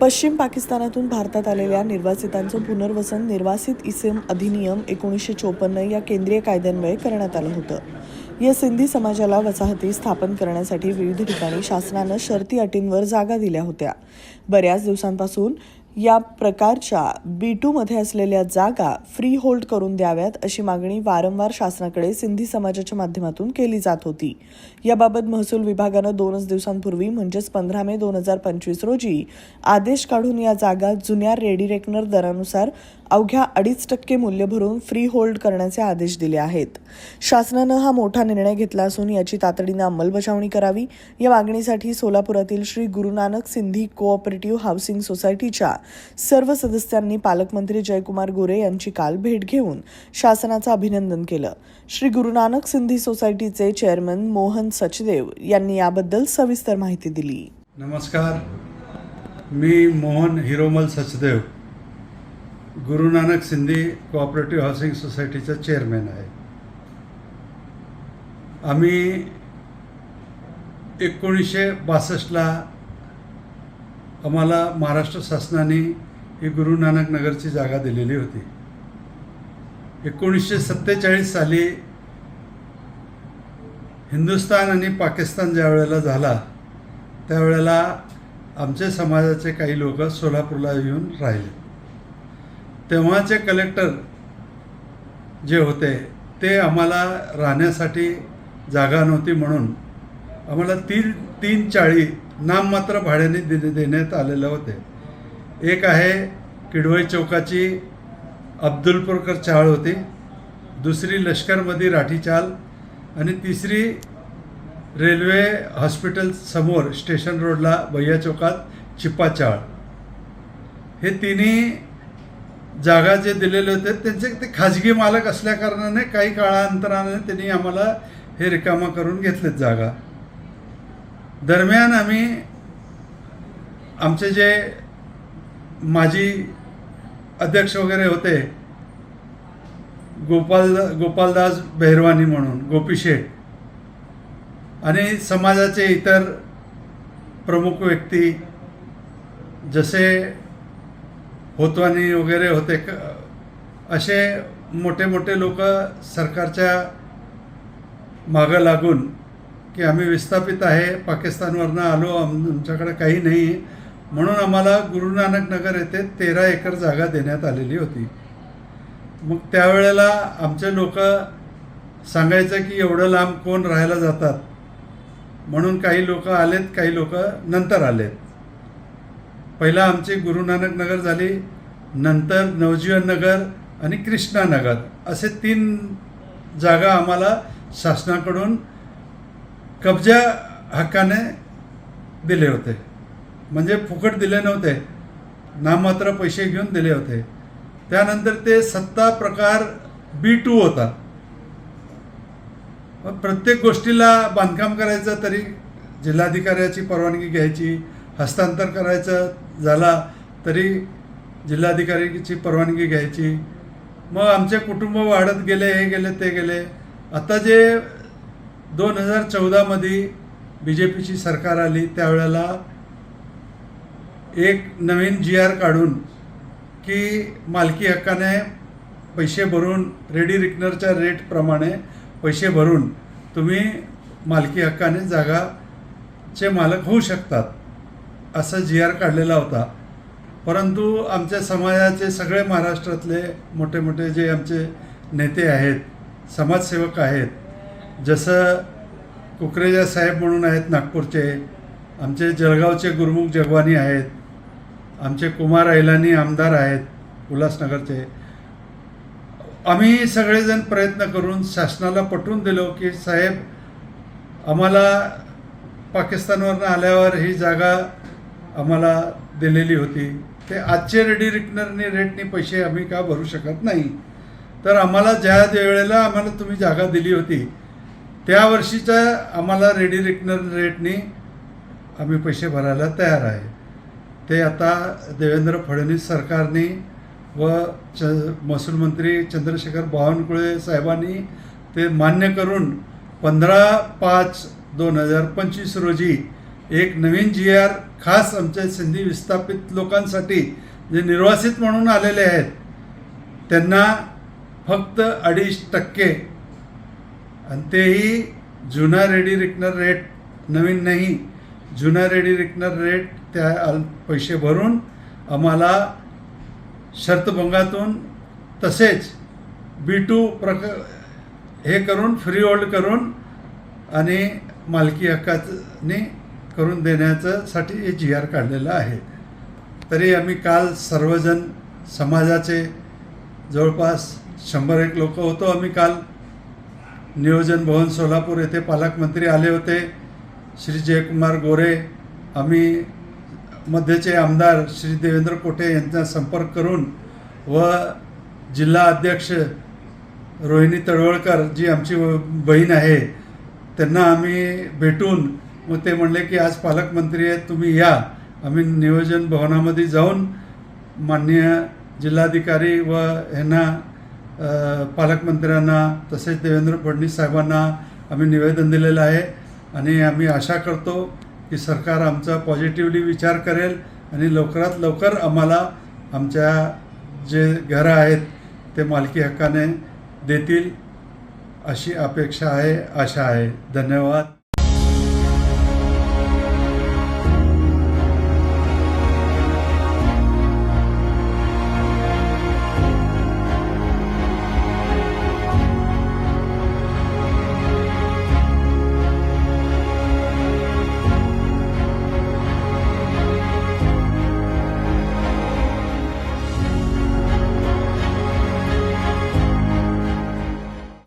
पश्चिम पाकिस्तानातून भारतात आलेल्या निर्वासितांचं पुनर्वसन निर्वासित इसेम अधिनियम एकोणीसशे चोपन्न या केंद्रीय कायद्यान्वये करण्यात आलं होतं. या सिंधी समाजाला वसाहती स्थापन करण्यासाठी विविध ठिकाणी शासनानं शर्ती अटींवर जागा दिल्या होत्या. बऱ्याच दिवसांपासून या प्रकारच्या बी टूमध्ये असलेल्या जागा फ्री होल्ड करून द्याव्यात अशी मागणी वारंवार शासनाकडे सिंधी समाजाच्या माध्यमातून केली जात होती. याबाबत महसूल विभागानं दोनच दिवसांपूर्वी म्हणजेच पंधरा मे दोन हजार पंचवीस रोजी आदेश काढून या जागा जुन्या रेडी रेकनर दरानुसार अवघ्या अडीच टक्के मूल्य भरून फ्री होल्ड करण्याचे आदेश दिले आहेत. शासनानं हा मोठा निर्णय घेतला असून याची तातडीनं अंमलबजावणी करावी. या मागणीसाठी सोलापुरातील श्री गुरु नानक सिंधी कोऑपरेटिव्ह हाऊसिंग सोसायटीच्या सर्व सदस्यांनी पालकमंत्री जयकुमार गोरे यांची काल भेट घेऊन शासनाचं अभिनंदन केलं. श्री गुरुनानक सिंधी सोसायटीचे चेअरमन मोहन सचदेव यांनी याबद्दल सविस्तर माहिती दिली. नमस्कार. मी मोहन हिरोमल सचदेव गुरु नानक सिंधी कोऑपरेटिव्ह हाऊसिंग सोसायटीचा चेअरमॅन आहे. आम्ही एकोणीसशे बासष्टला आम्हाला महाराष्ट्र शासनाने ही गुरु नानक नगरची जागा दिलेली होती. एकोणीसशे सत्तेचाळीस साली हिंदुस्थान आणि पाकिस्तान ज्या वेळेला झाला त्यावेळेला आमच्या समाजाचे काही लोक सोलापूरला येऊन राहिले. तेव्हाचे कलेक्टर जे होते ते आम्हाला राहण्यासाठी जागा नव्हती म्हणून आम्हाला तीन तीन चाळी नाममात्र भाड्याने दे देण्यात आलेले होते. एक आहे किडवई चौकाची अब्दुलपूरकर चाळ होती. दुसरी लष्करमध्ये राठी चाल. आणि तिसरी रेल्वे हॉस्पिटल समोर स्टेशन रोडला भैया चौकात चिप्पा चाळ. हे तिन्ही जागा जे दिलेले होते त्यांचे ते खाजगी मालक असल्याकारणाने काही काळांतराने त्यांनी आम्हाला हे रिकामा करून घेतलेत जागा. दरम्यान आम्ही आमचे जे माजी अध्यक्ष वगैरे होते गोपाल गोपालदास बेहरवानी म्हणून गोपी शेठ आणि समाजाचे इतर प्रमुख व्यक्ती जसे होतवानी वगैरे होते क- असे मोठे मोठे लोक सरकारच्या मागं लागून की आम्ही विस्थापित आहे पाकिस्तानवरनं आलो आम आमच्याकडे काही नाही. म्हणून आम्हाला गुरु नानक नगर येथे तेरा एकर जागा देण्यात आलेली होती. मग त्यावेळेला आमचे लोक सांगायचं की एवढं लांब कोण राहायला जातात? म्हणून काही लोक आलेत काही लोक नंतर आलेत. पहिला आमची गुरु नानक नगर झाली नंतर नवजीवन नगर आणि कृष्णा नगर. असे तीन जागा आम्हाला शासनाकडून कब्जा हक्काने दिले होते. म्हणजे फुकट दिले नव्हते. नाममात्र पैसे घेऊन दिले होते. त्यानंतर ते सत्ता प्रकार बी टू होता. मग प्रत्येक गोष्टीला बांधकाम करायचं तरी जिल्हाधिकाऱ्याची परवानगी घ्यायची हस्तांतर करायचं झाला तरी जिल्हाधिकाऱ्याची परवानगी घ्यायची. मग आमचे कुटुंब वाढत गेले हे गेले ते गेले. आता जे दोन हजार चौदामध्ये बी जे पीची सरकार आली त्यावेळेला एक नवीन जी आर काढून की मालकी हक्काने पैसे भरून रेडी रिकनरच्या रेटप्रमाणे पैसे भरून तुम्ही मालकी हक्काने जागाचे मालक होऊ शकतात असा जी आर काढलेला होता. परंतु आमच्या समाजाचे सगळे महाराष्ट्रातले मोठे मोठे जे आमचे नेते आहेत समाजसेवक आहेत जसं कुकरेजा साहेब म्हणून आहेत नागपूरचे आमचे जळगावचे गुरुमुख जगवानी आहेत आमचे कुमार ऐलानी आमदार आहेत उल्हासनगरचे. आम्ही सगळेजण प्रयत्न करून शासनाला पटवून दिलो की साहेब आम्हाला पाकिस्तानवरनं आल्यावर ही जागा आम्हाला दिलेली होती. ते आजचे रेडी रिकनरने रेटने पैसे आम्ही का भरू शकत नाही? तर आम्हाला ज्या वेळेला आम्हाला तुम्ही जागा दिली होती त्या वर्षीच्या आम्हाला रेडी रिकनर रेटने आम्ही पैसे भरायला तयार आहे. ते आता देवेंद्र फडणवीस सरकारने व च महसूल मंत्री चंद्रशेखर बावनकुळे साहेबांनी ते मान्य करून पंधरा पाच दोन हजार पंचवीस रोजी एक नवीन जी आर खास आमच्या सिंधी विस्थापित लोकांसाठी जे निर्वासित म्हणून आलेले आहेत त्यांना फक्त अडीच टक्के आणि तेही जुना रेडी रिकनर रेट नवीन नाही जुना रेडी रिकनर रेट त्या पैसे भरून आम्हाला शर्तभंगातून तसेच बी टू प्रक हे करून फ्री होल्ड करून आणि मालकी हक्काने करून देण्याचं साठी हे जी आर काढलेलं आहे. तरी आम्ही काल सर्वजण समाजाचे जवळपास शंभर एक लोक होतो. आम्ही काल नियोजन भवन सोलापूर येथे पालकमंत्री आले होते. श्री जयकुमार गोरे आम्ही मध्यचे आमदार श्री देवेंद्र कोठे यांचा संपर्क करून व जिल्हा अध्यक्ष रोहिणी तळवळकर जी आमची बहीण आहे त्यांना आम्ही भेटून मग ते म्हणले की आज पालकमंत्री आहेत तुम्ही या. आम्ही नियोजन भवनामध्ये जाऊन माननीय जिल्हाधिकारी व ह्यांना पालकमंत्र्यांना तसेच देवेंद्र फडणवीस साहेबांना आम्ही निवेदन दिलेलं आहे. आणि आम्ही आशा करतो की सरकार आमचा पॉझिटिव्हली विचार करेल आणि लवकरात लवकर आम्हाला आमच्या जे घरं आहेत ते मालकी हक्काने देतील अशी अपेक्षा आहे आशा आहे. धन्यवाद.